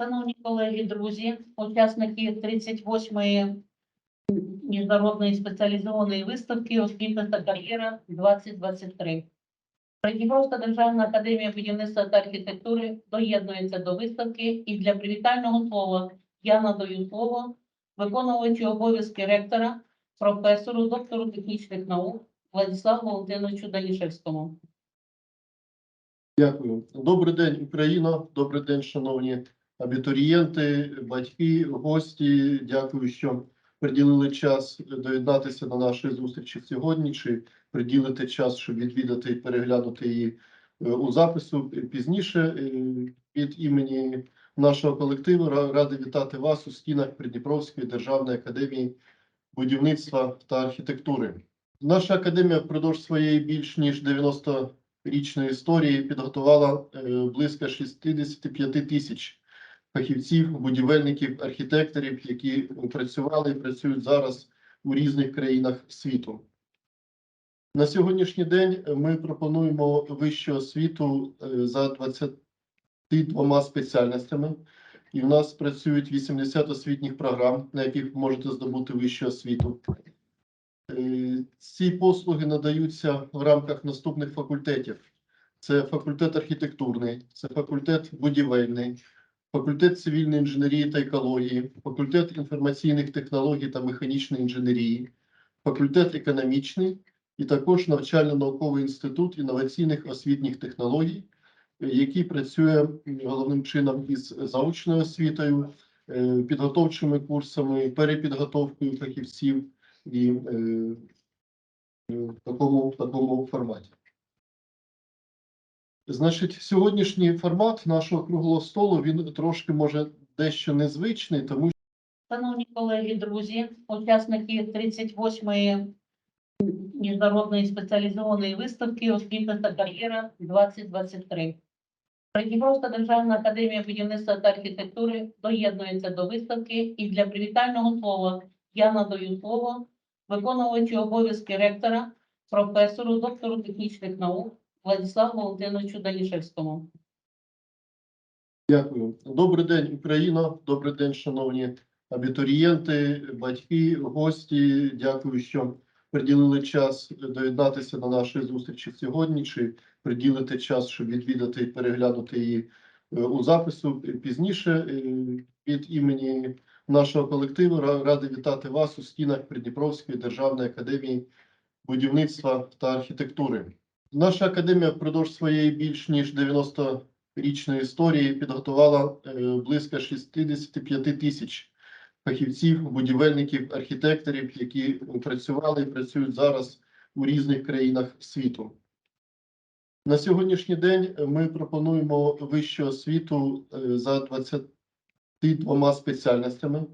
Шановні колеги, друзі, учасники 38-ї міжнародної спеціалізованої виставки «Освіта та кар'єра 2023». Придніпровська державна академія будівництва та архітектури доєднується до виставки і для привітального слова я надаю слово виконувачу обов'язки ректора, професору, доктору технічних наук Владиславу Валентиновичу Данішевському. Дякую. Добрий день, Україна. Добрий день, шановні абітурієнти, батьки, гості. Дякую, що приділили час доєднатися на наші зустрічі сьогодні. Чи приділити час, щоб відвідати і переглянути її е, у запису пізніше. Е, Від імені нашого колективу ра- радий вітати вас у стінах Придніпровської державної академії будівництва та архітектури. Наша академія впродовж своєї більш ніж 90 річної історії підготувала е, близько 65 тисяч фахівців, будівельників, архітекторів, які працювали і працюють зараз у різних країнах світу. На сьогоднішній день ми пропонуємо вищу освіту е, за 22 спеціальностями, і в нас працюють 80 освітніх програм, на яких можете здобути вищу освіту. Е, Ці послуги надаються в рамках наступних факультетів: це факультет архітектурний, це факультет будівельний, факультет цивільної інженерії та екології, факультет інформаційних технологій та механічної інженерії, факультет економічний і також навчально-науковий інститут інноваційних освітніх технологій, е, який працює головним чином із заочною освітою, е, підготовчими курсами, перепідготовкою фахівців і е, в такому, в такому форматі. Значить, сьогоднішній формат нашого круглого столу він трошки може дещо незвичний, тому Шановні колеги, друзі, учасники 38-ї міжнародної спеціалізованої виставки «Освіта та кар'єра 2023». Придніпровська державна академія будівництва та архітектури доєднується до виставки і для привітального слова я надаю слово виконувачу обов'язки ректора, професору, доктору технічних наук Владиславу Валентиновичу Данішевському. Дякую. Добрий день, Україна. Добрий день, шановні абітурієнти, батьки, гості. Дякую, що приділили час доєднатися на наші зустрічі сьогодні. Чи приділити час, щоб відвідати і переглянути її е, у запису пізніше. Е, Від імені нашого колективу ра- радий вітати вас у стінах Придніпровської державної академії будівництва та архітектури. Наша академія впродовж своєї більш ніж 90 річної історії підготувала е, близько 65 тисяч фахівців, будівельників, архітекторів, які працювали і працюють зараз у різних країнах світу. На сьогоднішній день ми пропонуємо вищу освіту е, за 22 спеціальностями,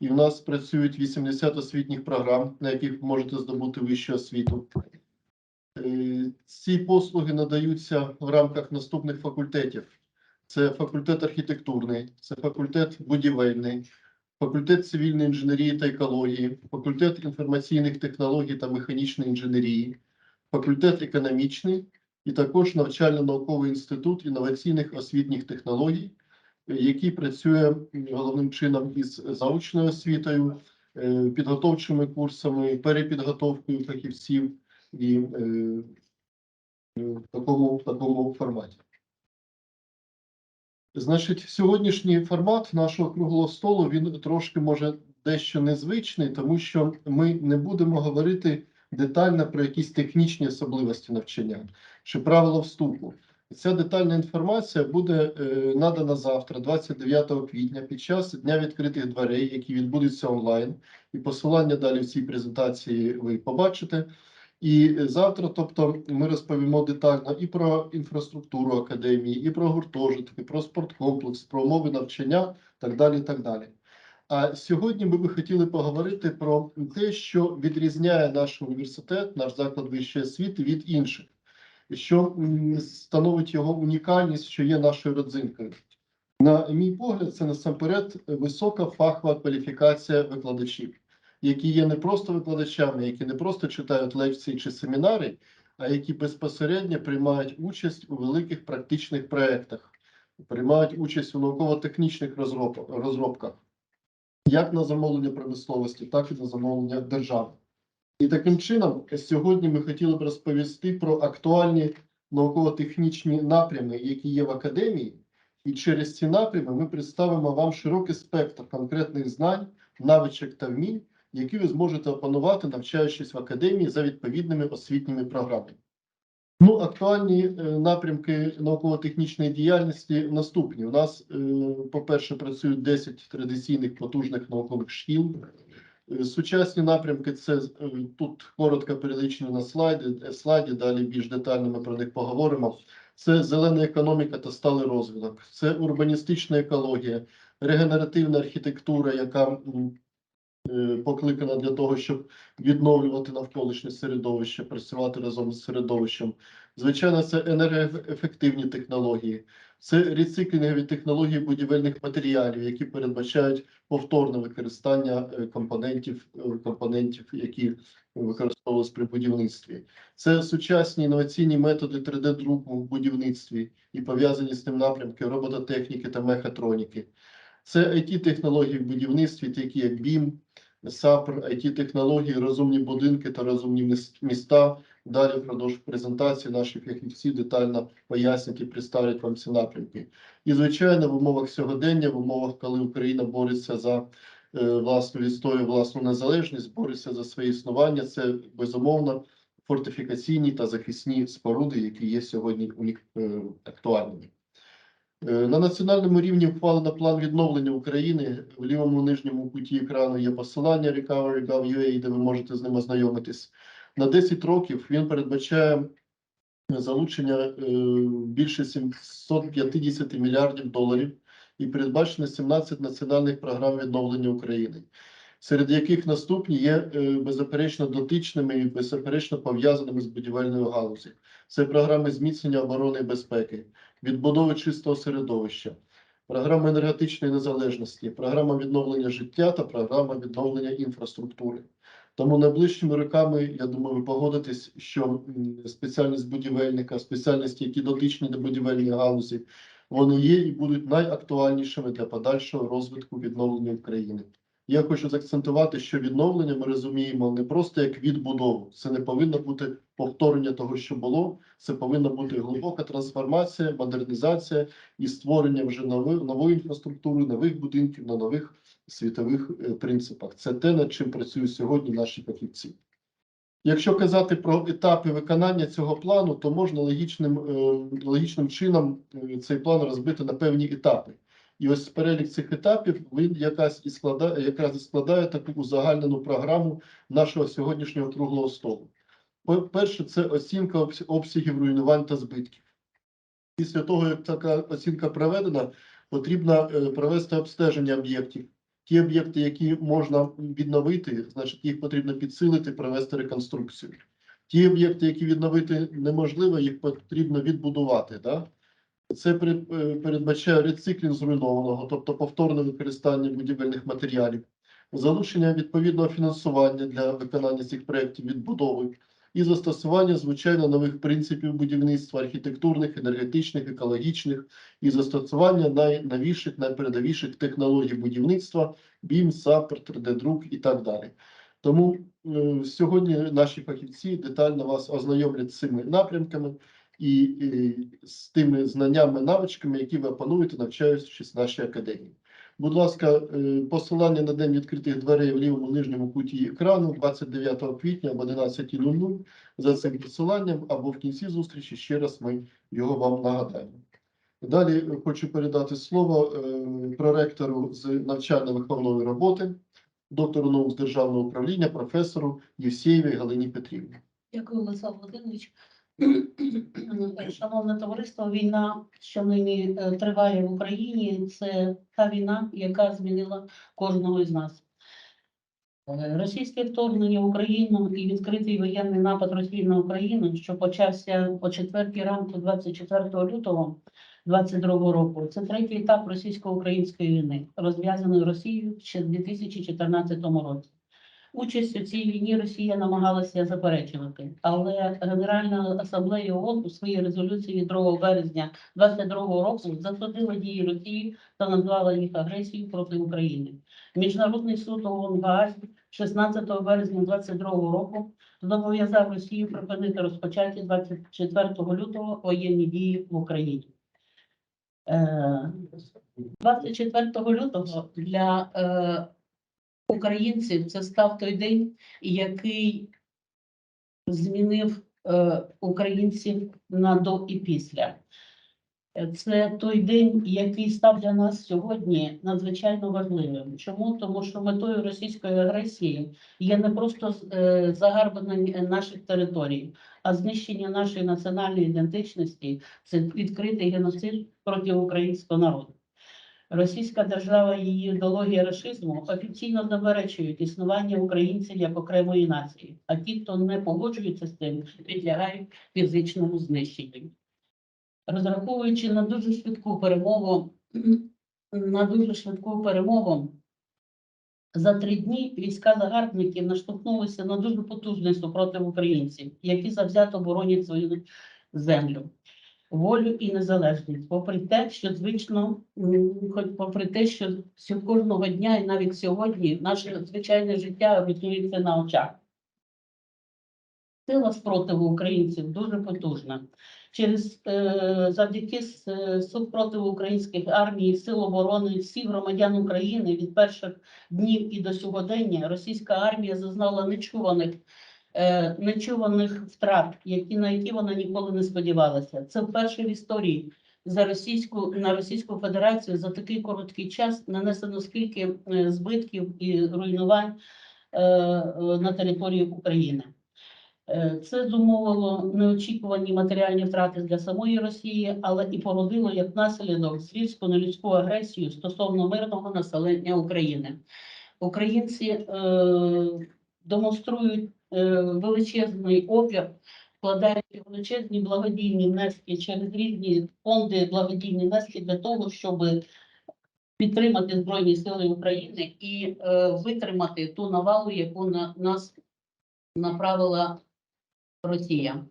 і в нас працюють 80 освітніх програм, на яких можете здобути вищу освіту. Е, Ці послуги надаються в рамках наступних факультетів: це факультет архітектурний, це факультет будівельний, факультет цивільної інженерії та екології, факультет інформаційних технологій та механічної інженерії, факультет економічний і також навчально-науковий інститут інноваційних освітніх технологій, який працює головним чином із заочною освітою, е, підготовчими курсами, перепідготовкою фахівців і е, в такому, в такому форматі. Значить, сьогоднішній формат нашого круглого столу він трошки може дещо незвичний, тому що ми не будемо говорити детально про якісь технічні особливості навчання чи правила вступу. Ця детальна інформація буде е, надана завтра, 29 квітня, під час дня відкритих дверей, які відбудуться онлайн. І посилання далі в цій презентації ви побачите. І завтра, тобто, ми розповімо детально і про інфраструктуру академії, і про гуртожитки, про спорткомплекс, про умови навчання, так далі. так далі. А сьогодні ми би хотіли поговорити про те, що відрізняє наш університет, наш заклад вищої освіти від інших, що становить його унікальність, що є нашою родзинкою. На мій погляд, це насамперед висока фахова кваліфікація викладачів які є не просто викладачами, які не просто читають лекції чи семінари, а які безпосередньо приймають участь у великих практичних проєктах, приймають участь у науково-технічних розроб- розробках, як на замовлення промисловості, так і на замовлення держави. І таким чином, сьогодні ми хотіли б розповісти про актуальні науково-технічні напрями, які є в академії, і через ці напрями ми представимо вам широкий спектр конкретних знань, навичок та вмінь, які ви зможете опанувати, навчаючись в академії за відповідними освітніми програмами. Ну, актуальні е, напрямки науково-технічної діяльності наступні. У нас, е, по-перше, працюють 10 традиційних потужних наукових шкіл. Е, Сучасні напрямки це тут коротко перелічені на слайді, слайді, далі більш детально ми про них поговоримо. Це зелена економіка та сталий розвиток, це урбаністична екологія, регенеративна архітектура, яка покликана для того, щоб відновлювати навколишнє середовище, працювати разом з середовищем. Звичайно, це енергоефективні технології, це рециклінгові технології будівельних матеріалів, які передбачають повторне використання е, компонентів, е, компонентів, які використовувалися при будівництві. Це сучасні інноваційні методи 3D-друку в будівництві і пов'язані з тим напрямки робототехніки та мехатроніки. Це IT-технології в будівництві, такі як BIM, SAPR, IT-технології, розумні будинки та розумні міста. Далі впродовж презентації наші фахівці детально пояснять і представлять вам ці напрямки. І, звичайно, в умовах сьогодення, в умовах, коли Україна бореться за е, власну історію, власну незалежність, бореться за своє існування, це безумовно фортифікаційні та захисні споруди, які є сьогодні е, актуальними. Е, На національному рівні ухвалено план відновлення України. В лівому нижньому куті екрану є посилання recovery.gov.ua, де ви можете з ним ознайомитись. На 10 років він передбачає залучення е, більше 750 мільярдів доларів і передбачено 17 національних програм відновлення України, серед яких наступні є е, беззаперечно дотичними і беззаперечно пов'язаними з будівельною галузі. Це програми зміцнення оборони і безпеки, відбудови чистого середовища, програма енергетичної незалежності, програма відновлення життя та програма відновлення інфраструктури. Тому найближчими роками, я думаю, ви погодитесь, що спеціальність будівельника, спеціальності, які дотичні до будівельної галузі, вони є і будуть найактуальнішими для подальшого розвитку відновлення України. Я хочу заакцентувати, що відновлення ми розуміємо не просто як відбудову. Це не повинно бути повторення того, що було. Це повинна бути глибока трансформація, модернізація і створення вже нової, нової інфраструктури, нових будинків на нових світових е, принципах. Це те, над чим працюють сьогодні наші фахівці. Якщо казати про етапи виконання цього плану, то можна логічним, е, логічним чином е, цей план розбити на певні етапи. І ось перелік цих етапів він якась і складає, якраз і складає таку узагальнену програму нашого сьогоднішнього круглого столу. Перше, це оцінка обсягів руйнувань та збитків. Після того, як така оцінка проведена, потрібно е, провести обстеження об'єктів. Ті об'єкти, які можна відновити, значить їх потрібно підсилити, провести реконструкцію. Ті об'єкти, які відновити неможливо, їх потрібно відбудувати. Да? Це е, передбачає рециклінг зруйнованого, тобто повторне використання будівельних матеріалів, залучення відповідного фінансування для виконання цих проєктів відбудови і застосування звичайно нових принципів будівництва, архітектурних, енергетичних, екологічних і застосування найновіших, найпередовіших технологій будівництва, BIM, SAPR, 3D-друк і так далі. Тому е, сьогодні наші фахівці детально вас ознайомлять з цими напрямками і, і з тими знаннями, навичками, які ви опануєте, навчаючись в нашій академії. Будь ласка, е, посилання на день відкритих дверей в лівому нижньому куті екрану 29 квітня об 11.00 за цим посиланням або в кінці зустрічі ще раз ми його вам нагадаємо. Далі е, хочу передати слово е, проректору з навчально-виховної роботи, доктору наук з державного управління, професору Євсеєвій Галині Петрівні. Дякую, Олександр Володимирович. Шановне товариство, війна, що нині е, триває в Україні, це та війна, яка змінила кожного із нас. Е, Російське вторгнення в Україну і відкритий воєнний напад Росії на Україну, що почався о 4 ранку 24 лютого 2022 року. Це третій етап російсько-української війни, розв'язаної Росією ще в 2014 році. Участь у цій війні Росія намагалася заперечувати, але Генеральна асамблея ООН у своїй резолюції 2 березня 2022 року засудила дії Росії та назвала їх агресією проти України. Міжнародний суд ООН в 16 березня 2022 року зобов'язав Росію припинити розпочаті 24 лютого воєнні дії в Україні. Е, 24 лютого для е, українців це став той день, який змінив е, українців на до і після. Це той день, який став для нас сьогодні надзвичайно важливим. Чому? Тому що метою російської агресії є не просто е, загарбання наших територій, а знищення нашої національної ідентичності, це відкритий геноцид проти українського народу. Російська держава і її ідеологія рашизму офіційно заперечують існування українців як окремої нації, а ті, хто не погоджується з цим, підлягають фізичному знищенню. Розраховуючи на дуже швидку перемогу, на дуже швидку перемогу, за три дні війська загарбників наштовхнулися на дуже потужний супротив українців, які завзято боронять свою землю волю і незалежність, попри те, що звично, хоч попри те, що кожного дня і навіть сьогодні наше звичайне життя руйнується на очах. Сила спротиву українців дуже потужна. Через е, завдяки е, супротиву українських армій, сил оборони всіх громадян України від перших днів і до сьогодення російська армія зазнала нечуваних е, нечуваних втрат, які на які вона ніколи не сподівалася. Це вперше в історії за російську на Російську Федерацію за такий короткий час нанесено скільки е, збитків і руйнувань е, на території України. Е, Це зумовило неочікувані матеріальні втрати для самої Росії, але і породило як наслідок звірську нелюдську агресію стосовно мирного населення України. Українці е, демонструють величезний опір, вкладаючи величезні благодійні внески через різні фонди благодійні внески для того, щоб підтримати Збройні Сили України і е, витримати ту навалу, яку на нас направила Росія.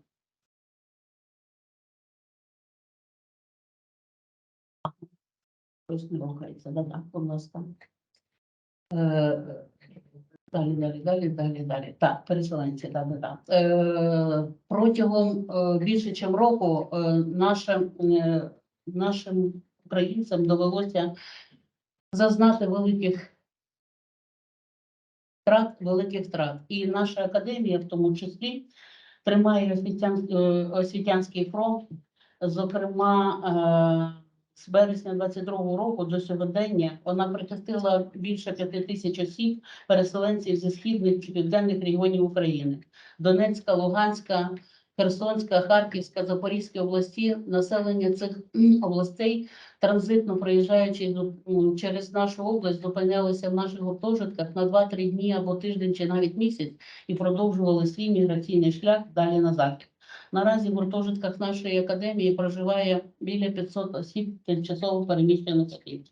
Хтось не рухається, да-да, будь ласка. Далі, далі, далі, далі, далі. Так, переселенці, да, да, да. Е, протягом е, більше ніж року е, нашим, е, нашим українцям довелося зазнати великих втрат, великих втрат. І наша академія, в тому числі, тримає освітян, е, освітянський фронт, зокрема. е, з березня 22-го року до сьогодення вона прихистила більше п'яти тисяч осіб, переселенців зі східних і південних регіонів України, Донецька, Луганська, Херсонська, Харківська, Запорізька області. Населення цих областей, транзитно проїжджаючи ну, через нашу область, зупинялися в наших гуртожитках на 2-3 дні або тиждень чи навіть місяць і продовжували свій міграційний шлях далі на захід. Наразі в гуртожитках нашої академії проживає біля 500 осіб тимчасово переміщених осіб.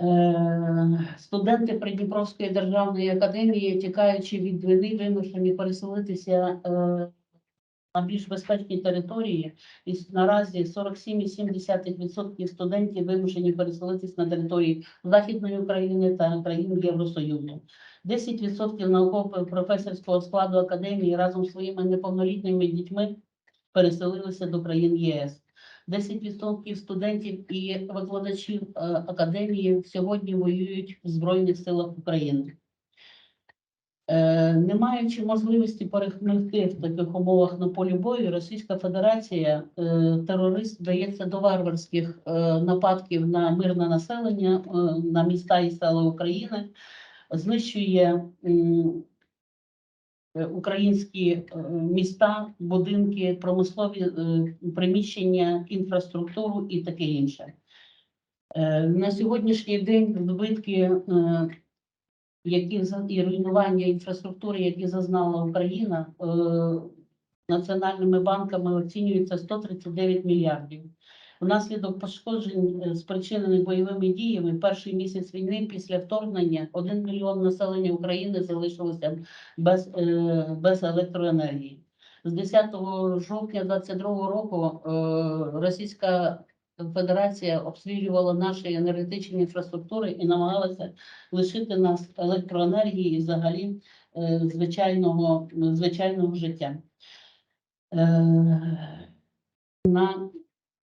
Е, Студенти Придніпровської державної академії, тікаючи від війни, вимушені переселитися е, на більш безпечні території. І наразі 47,7% студентів вимушені переселитися на території Західної України та країн Євросоюзу. 10% науково-професорського складу академії разом з своїми неповнолітніми дітьми переселилися до країн ЄС. 10% студентів і викладачів е, академії сьогодні воюють в Збройних силах України. Е, Не маючи можливості перемогти в таких умовах на полі бою, Російська Федерація, е, терорист вдається до варварських нападків на мирне населення, на міста і села України, знищує е, українські е, міста, будинки, промислові е, приміщення, інфраструктуру і таке інше. На сьогоднішній день збитки які і руйнування інфраструктури, які зазнала Україна, національними банками оцінюється 139 мільярдів. Внаслідок пошкоджень, е, спричинених бойовими діями, перший місяць війни після вторгнення 1 мільйон населення України залишилося без, е, без електроенергії. З 10 жовтня 2022 року е, Російська Федерація обстрілювала наші енергетичні інфраструктури і намагалася лишити нас електроенергії і взагалі звичайного, звичайного життя. На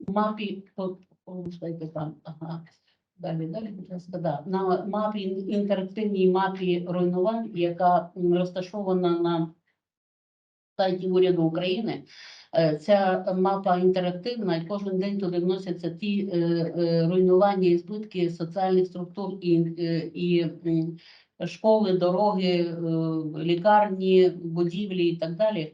мапі, о, о, там, далі, далі, будь ласка. На мапі, інтерактивній мапі руйнувань, яка розташована на сайті уряду України, е, ця мапа інтерактивна, і кожен день туди вносяться ті е, е, руйнування і збитки соціальних структур і, і школи, дороги, лікарні, будівлі і так далі.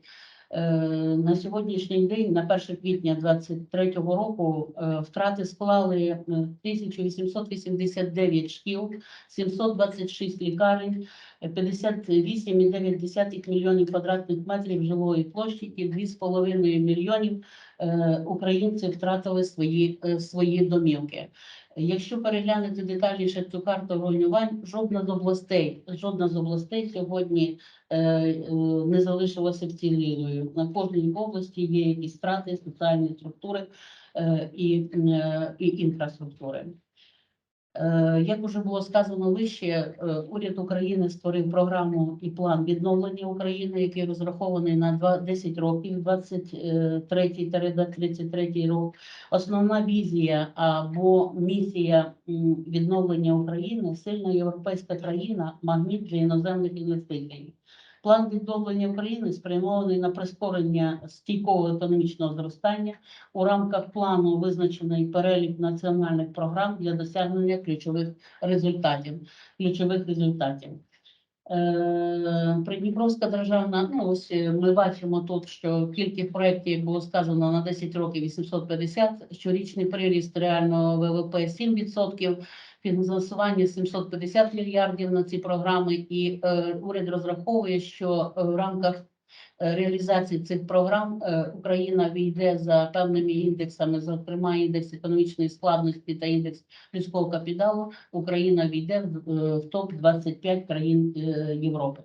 Е, На сьогоднішній день, на 1 квітня 2023 року, е, втрати склали е, 1889 шкіл, 726 лікарень, 58,9 мільйонів квадратних метрів жилої площі і 2,5 мільйонів е, українців втратили свої, е, свої домівки. Якщо переглянути детальніше цю карту руйнувань, жодна з областей, жодна з областей сьогодні е, не залишилася вцілілою. На кожній області є якісь втрати, соціальні структури і, і інфраструктури. Е, Як уже було сказано вище, е, уряд України створив програму і план відновлення України, який розрахований на два- 10 років, 23-33 рок. Основна візія або місія відновлення України сильна європейська країна, магніт для іноземних інвестицій. План відновлення України спрямований на прискорення стійкого економічного зростання. У рамках плану визначений перелік національних програм для досягнення ключових результатів. Ключових результатів. Е, Придніпровська державна, ну ось е, ми бачимо тут, що кількість проєктів було сказано на 10 років 850, щорічний приріст реального ВВП 7%, фінансування 750 мільярдів на ці програми, і е, уряд розраховує, що е, в рамках е, реалізації цих програм е, Україна війде за певними індексами, зокрема індекс економічної складності та індекс людського капіталу. Україна війде в, е, в топ 25 країн е, Європи.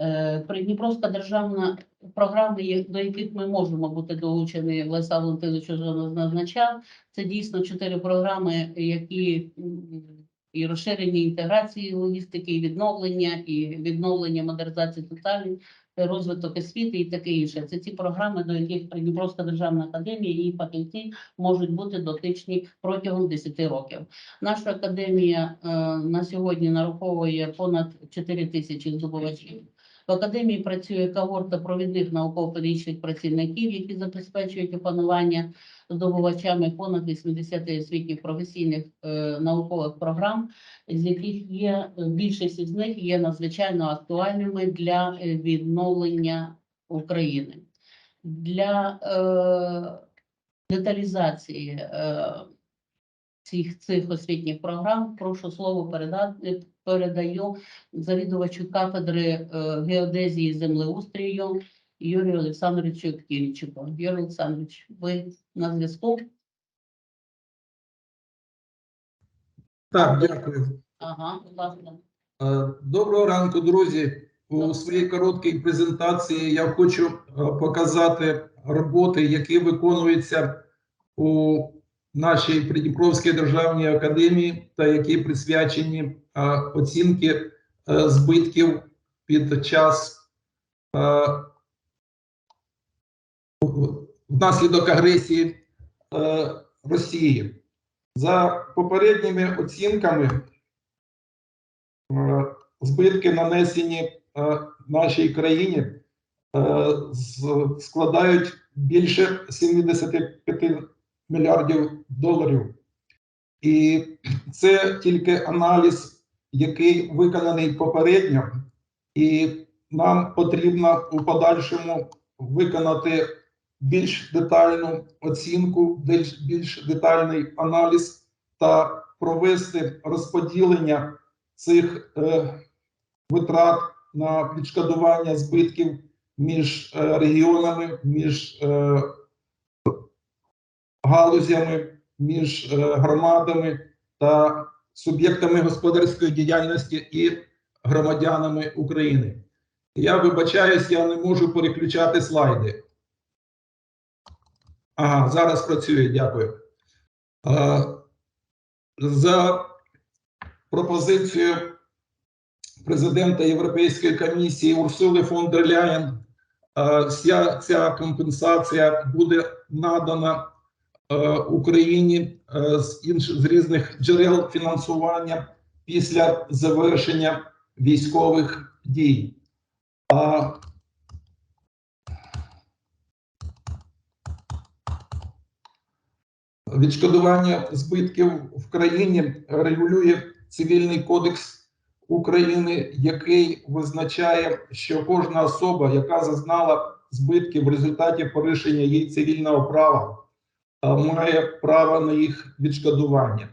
Е, Придніпровська державна програми, до яких ми можемо бути долучені, Леса Валентинович вже назначав. Це дійсно чотири програми, які і розширення інтеграції логістики, і відновлення, і відновлення модернізації соціальної, е, розвиток освіти і таке інше. Це ті програми, до яких Придніпровська державна академія і її фахівці можуть бути дотичні протягом 10 років. Наша академія е, на сьогодні нараховує понад 4 тисячі здобувачів. В академії працює когорта провідних науково-педагогічних працівників, які забезпечують опанування здобувачами понад 80 освітніх професійних е, наукових програм, з яких є е, більшість із них є надзвичайно актуальними для е, відновлення України. Для е, деталізації е, цих, цих освітніх програм прошу слово передати передаю завідувачу кафедри е, геодезії і землеустрію Юрію Олександровичу Кільчику. Юрій Олександрович, ви на зв'язку? Так, дякую. Ага, будь ласка. Е, Доброго ранку, друзі. У своїй короткій презентації я хочу е, показати роботи, які виконуються у нашій Придніпровській державній академії та які присвячені оцінки е, збитків під час внаслідок агресії е, Росії. За попередніми оцінками, е, збитки, нанесені нашій країні, складають більше 75 мільярдів доларів. І це тільки аналіз, який виконаний попередньо, і нам потрібно у подальшому виконати більш детальну оцінку, більш, більш детальний аналіз та провести розподілення цих е, витрат на відшкодування збитків між е, регіонами, між е, галузями між е, громадами та суб'єктами господарської діяльності і громадянами України. Я вибачаюсь, я не можу переключати слайди. Ага, зараз працює, дякую. Е, За пропозицією президента Європейської комісії Урсули фон дер Ляєн, е, вся ця компенсація буде надана Україні е, з інших з різних джерел фінансування після завершення військових дій. А Відшкодування збитків в країні регулює цивільний кодекс України, який визначає, що кожна особа, яка зазнала збитків в результаті порушення її цивільного права, має право на їх відшкодування.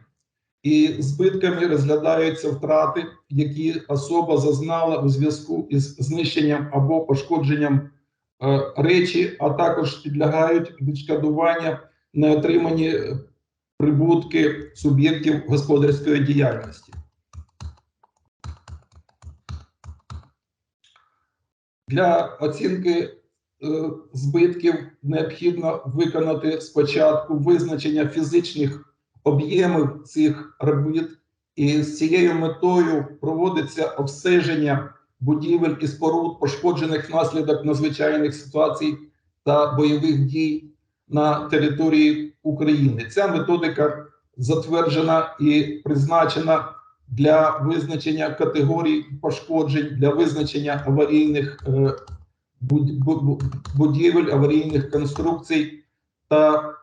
І збитками розглядаються втрати, які особа зазнала у зв'язку із знищенням або пошкодженням е, речі, а також підлягають відшкодування неотримані е, прибутки суб'єктів господарської діяльності. Для оцінки е, збитків необхідно виконати спочатку визначення фізичних об'ємів цих робіт, і з цією метою проводиться обстеження будівель і споруд, пошкоджених внаслідок надзвичайних ситуацій та бойових дій на території України. Ця методика затверджена і призначена для визначення категорій пошкоджень, для визначення аварійних е, будівель, аварійних конструкцій та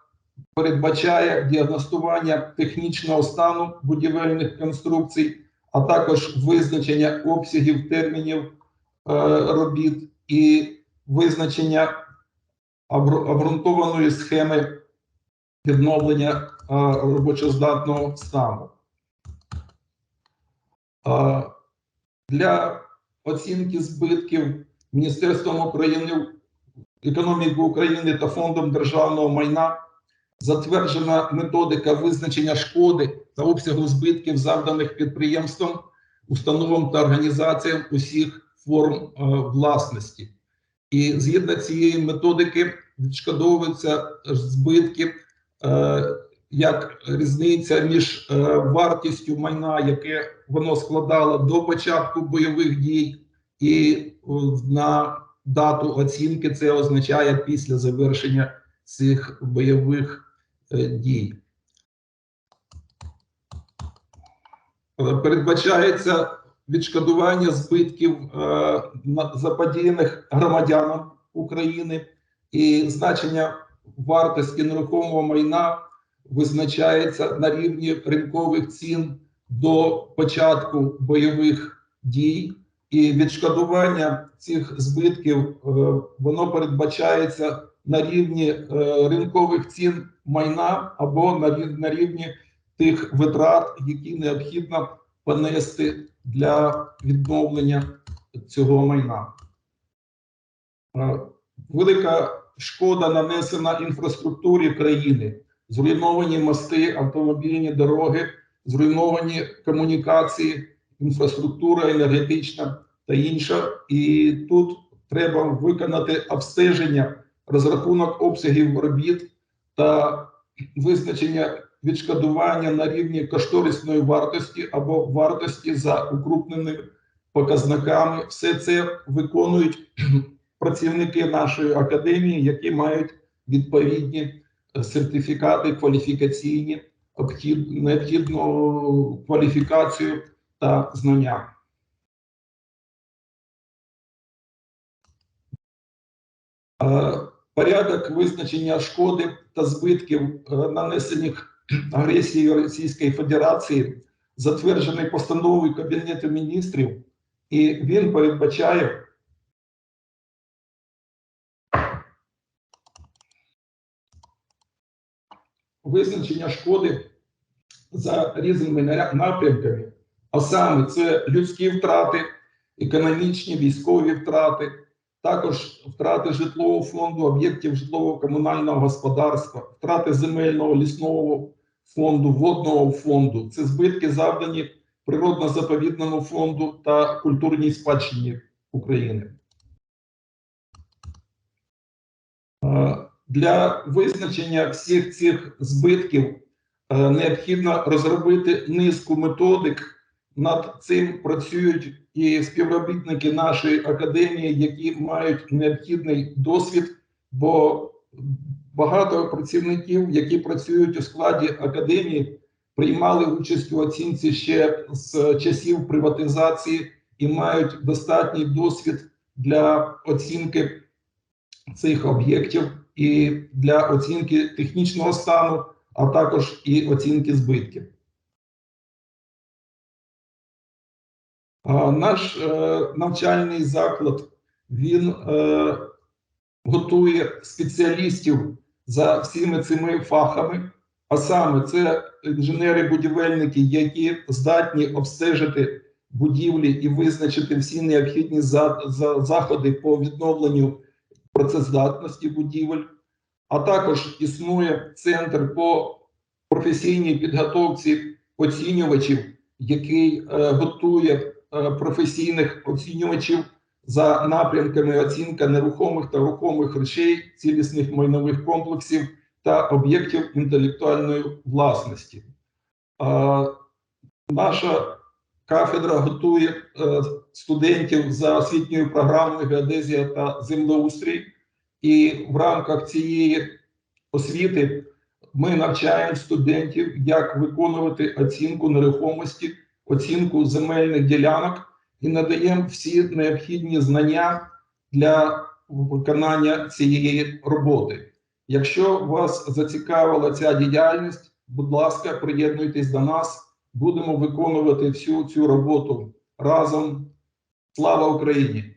передбачає діагностування технічного стану будівельних конструкцій, а також визначення обсягів термінів е, робіт і визначення обґрунтованої схеми відновлення е, робочоздатного стану. Е, Для оцінки збитків Міністерством України економіки України та Фондом державного майна затверджена методика визначення шкоди та обсягу збитків, завданих підприємствам, установам та організаціям усіх форм е, власності. І згідно цієї методики відшкодовуються збитки е, як різниця між е, вартістю майна, яке воно складало до початку бойових дій, і на дату оцінки це означає після завершення цих бойових е, дій. Передбачається відшкодування збитків е, заподіяних громадянам України і значення вартості нерухомого майна визначається на рівні ринкових цін до початку бойових дій, і відшкодування цих збитків е, воно передбачається на рівні е, ринкових цін майна або на рівні тих витрат, які необхідно понести для відновлення цього майна. Е, Велика шкода нанесена інфраструктурі країни, зруйновані мости, автомобільні дороги, зруйновані комунікації, інфраструктура енергетична та інша. І тут треба виконати обстеження, розрахунок обсягів робіт та визначення відшкодування на рівні кошторисної вартості або вартості за укрупненими показниками. Все це виконують працівники нашої академії, які мають відповідні сертифікати кваліфікаційні, обхід- необхідну кваліфікацію та знання. Е, Порядок визначення шкоди та збитків, е, нанесених агресією Російської Федерації, затверджений постановою Кабінету міністрів, і він передбачає визначення шкоди за різними напрямками, а саме це людські втрати, економічні, військові втрати, також втрати житлового фонду, об'єктів житлово-комунального господарства, втрати земельного лісного фонду, водного фонду. Це збитки завдані природно-заповідному фонду та культурній спадщині України. Е, Для визначення всіх цих збитків е, необхідно розробити низку методик. Над цим працюють і співробітники нашої академії, які мають необхідний досвід, бо багато працівників, які працюють у складі академії, приймали участь у оцінці ще з часів приватизації і мають достатній досвід для оцінки цих об'єктів і для оцінки технічного стану, а також і оцінки збитків. Наш е, навчальний заклад він е, готує спеціалістів за всіми цими фахами, а саме це інженери-будівельники, які здатні обстежити будівлі і визначити всі необхідні за, за, заходи по відновленню працездатності будівель, а також існує центр по професійній підготовці оцінювачів, який е, готує професійних оцінювачів за напрямками оцінка нерухомих та рухомих речей, цілісних майнових комплексів та об'єктів інтелектуальної власності. Е, Наша кафедра готує е, студентів за освітньою програмою геодезія та землеустрій, і в рамках цієї освіти ми навчаємо студентів, як виконувати оцінку нерухомості, оцінку земельних ділянок і надаємо всі необхідні знання для виконання цієї роботи. Якщо вас зацікавила ця діяльність, будь ласка, приєднуйтесь до нас. Будемо виконувати всю цю роботу разом. Слава Україні!